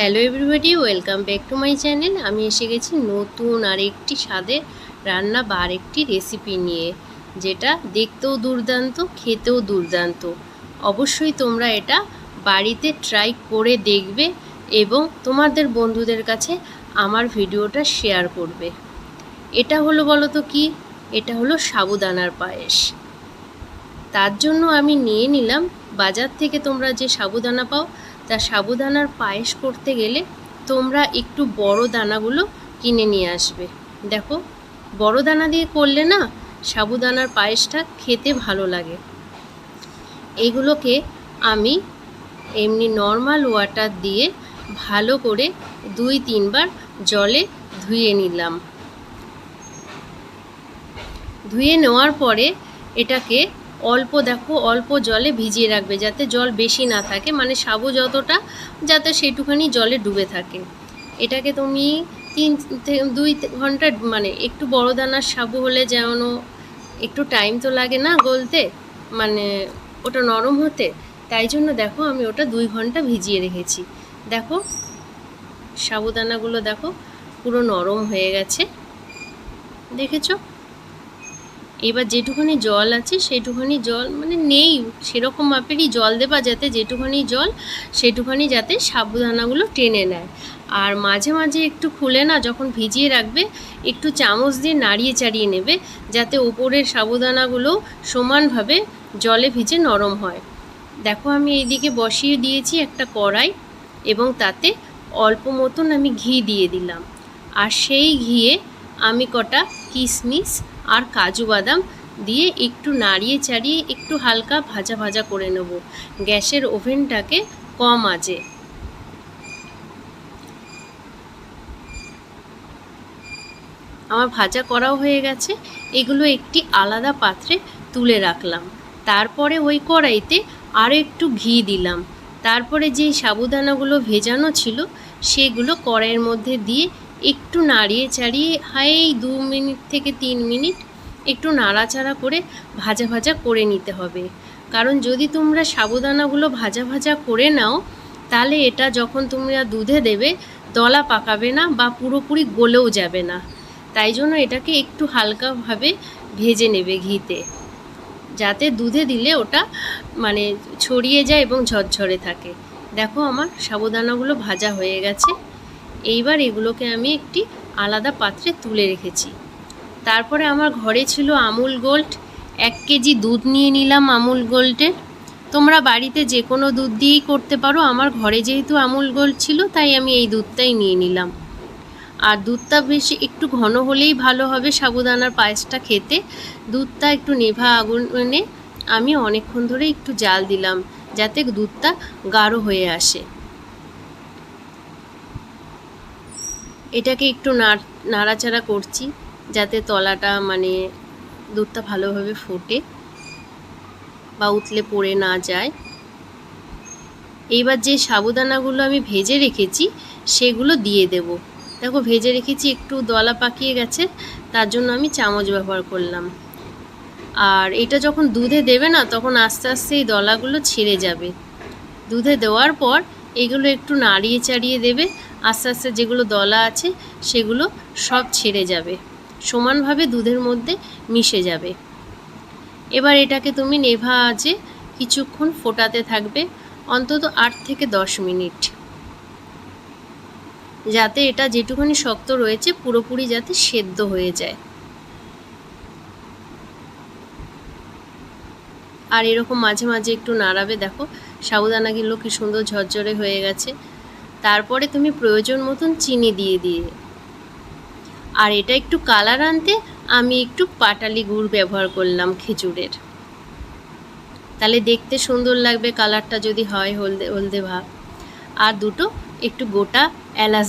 Hello everybody welcome back to my channel আমি এসে গেছি নতুন আর একটি স্বাদের রান্না বা আরেকটি রেসিপি নিয়ে, যেটা দেখতেও দুর্দান্ত, খেতেও দুর্দান্ত। অবশ্যই তোমরা এটা বাড়িতে ট্রাই করে দেখবে এবং তোমাদের বন্ধুদের কাছে আমার ভিডিওটা শেয়ার করবে। এটা হলো বলো তো কি? এটা হলো সাবুদানার পায়েস। তার জন্য আমি নিয়ে নিলাম। বাজার থেকে তোমরা যে সাবুদানা পাও তা সাবুদানার পায়েস করতে গেলে তোমরা একটু বড় দানাগুলো কিনে নিয়ে আসবে। দেখো, বড় দানা দিয়ে করলে না সাবুদানার পায়েসটা খেতে ভালো লাগে। এগুলোকে আমি এমনি নর্মাল ওয়াটার দিয়ে ভালো করে দুই তিনবার জলে ধুয়ে নিলাম। ধুয়ে নেওয়ার পরে এটাকে অল্প দেখো, অল্প জলে ভিজিয়ে রাখবে যাতে জল বেশি না থাকে। মানে সাবু যতটা, যাতে সেইটুখানি জলে ডুবে থাকে। এটাকে তুমি তিন দুই ঘণ্টা মানে একটু বড় দানার সাবু হলে যেন একটু টাইম তো লাগে না গলতে মানে ওটা নরম হতে। তাই জন্য দেখো আমি ওটা দুই ঘণ্টা ভিজিয়ে রেখেছি। দেখো সাবুদানাগুলো দেখো পুরো নরম হয়ে গেছে। দেখেছ? এবার যেটুখানি জল আছে সেটুখানি জল মানে নেই সেরকম মাপেরই জল দেবা যাতে যেটুখানি জল সেটুখানি যাতে সাবুদানাগুলো টেনে নেয়। আর মাঝে মাঝে একটু খুলে না যখন ভিজিয়ে রাখবে, একটু চামচ দিয়ে নাড়িয়ে চাড়িয়ে নেবে যাতে ওপরের সাবুদানাগুলো সমানভাবে জলে ভিজে নরম হয়। দেখো আমি এইদিকে বসিয়ে দিয়েছি একটা কড়াই এবং তাতে অল্প মতন আমি ঘি দিয়ে দিলাম। আর সেই ঘিয়ে আমি কটা কিশমিশ আর কাজু বাদাম দিয়ে একটু নাড়িয়ে চাড়িয়ে একটু হালকা ভাজা ভাজা করে নেব। গ্যাসের ওভেনটাকে কম আজে আমার ভাজা করাও হয়ে গেছে। এগুলো একটি আলাদা পাত্রে তুলে রাখলাম। তারপরে ওই কড়াইতে আরও একটু ঘি দিলাম। তারপরে যে সাবুদানাগুলো ভেজানো ছিল, সেগুলো কড়াইয়ের মধ্যে দিয়ে একটু নাড়িয়ে চাড়িয়ে হাই দু মিনিট থেকে তিন মিনিট একটু নাড়াচাড়া করে ভাজা ভাজা করে নিতে হবে। কারণ যদি তোমরা সাবুদানাগুলো ভাজা ভাজা করে নাও, তাহলে এটা যখন তোমরা দুধে দেবে, দলা পাকাবে না বা পুরোপুরি গলেও যাবে না। তাই জন্য এটাকে একটু হালকাভাবে ভেজে নেবে ঘিতে। যাতে দুধে দিলে ওটা মানে ছড়িয়ে যায় এবং ঝরঝরে থাকে। দেখো আমার সাবুদানাগুলো ভাজা হয়ে গেছে। এইবার এগুলোকে আমি একটি আলাদা পাত্রে তুলে রেখেছি। তারপরে আমার ঘরে ছিল আমুল গোল্ড। এক কেজি দুধ নিয়ে নিলাম আমুল গোল্ডের। তোমরা বাড়িতে যে কোনো দুধ দিয়েই করতে পারো। আমার ঘরে যেহেতু আমুল গোল্ড ছিল, তাই আমি এই দুধটাই নিয়ে নিলাম। আর দুধটা বেশি একটু ঘন হলেই ভালো হবে সাবুদানার পায়েসটা খেতে। দুধটা একটু নেভা আগুনে আমি অনেকক্ষণ ধরে একটু জাল দিলাম, যাতে দুধটা গাঢ় হয়ে আসে। এটাকে একটু নাড়, নাড়াচাড়া করছি যাতে তলাটা মানে দুধটা ভালোভাবে ফোটে বা উতলে পড়ে না যায়। এইবার যে সাবুদানাগুলো আমি ভেজে রেখেছি সেগুলো দিয়ে দেব। দেখো ভেজে রেখেছি, একটু দলা পাকিয়ে গেছে, তার জন্য আমি চামচ ব্যবহার করলাম। আর এটা যখন দুধে দেবে না, তখন আস্তে আস্তে এই দলাগুলো ছেড়ে যাবে। দুধে দেওয়ার পর এগুলো একটু নাড়িয়ে চাড়িয়ে দেবে আস্তে আস্তে যেগুলো দলা আছে, সেগুলো সব ছেড়ে যাবে। সমানভাবে দুধের মধ্যে মিশে যাবে। এবার এটাকে তুমি নেভা আজে কিছুক্ষণ ফোটাতে থাকবে, অন্তত আট থেকে দশ মিনিট। যাতে এটা যেটুকুনি শক্ত রয়েছে, পুরোপুরি যাতে সেদ্ধ হয়ে যায়। আর এরকম মাঝে মাঝে একটু নাড়াবে, দেখো সাবুদানাগুলো কি সুন্দর ঝরঝরে হয়ে গেছে। তারপরে তুমি প্রয়োজন মতন চিনি দিয়ে দিয়ে। আর এটা একটু কালার আনতে আমি একটু পাটালি গুড় ব্যবহার করলাম খেজুরের। তাহলে দেখতে সুন্দর লাগবে কালারটা যদি হয় হলদে হলদে ভাব। আর দুটো একটু গোটা এলাচ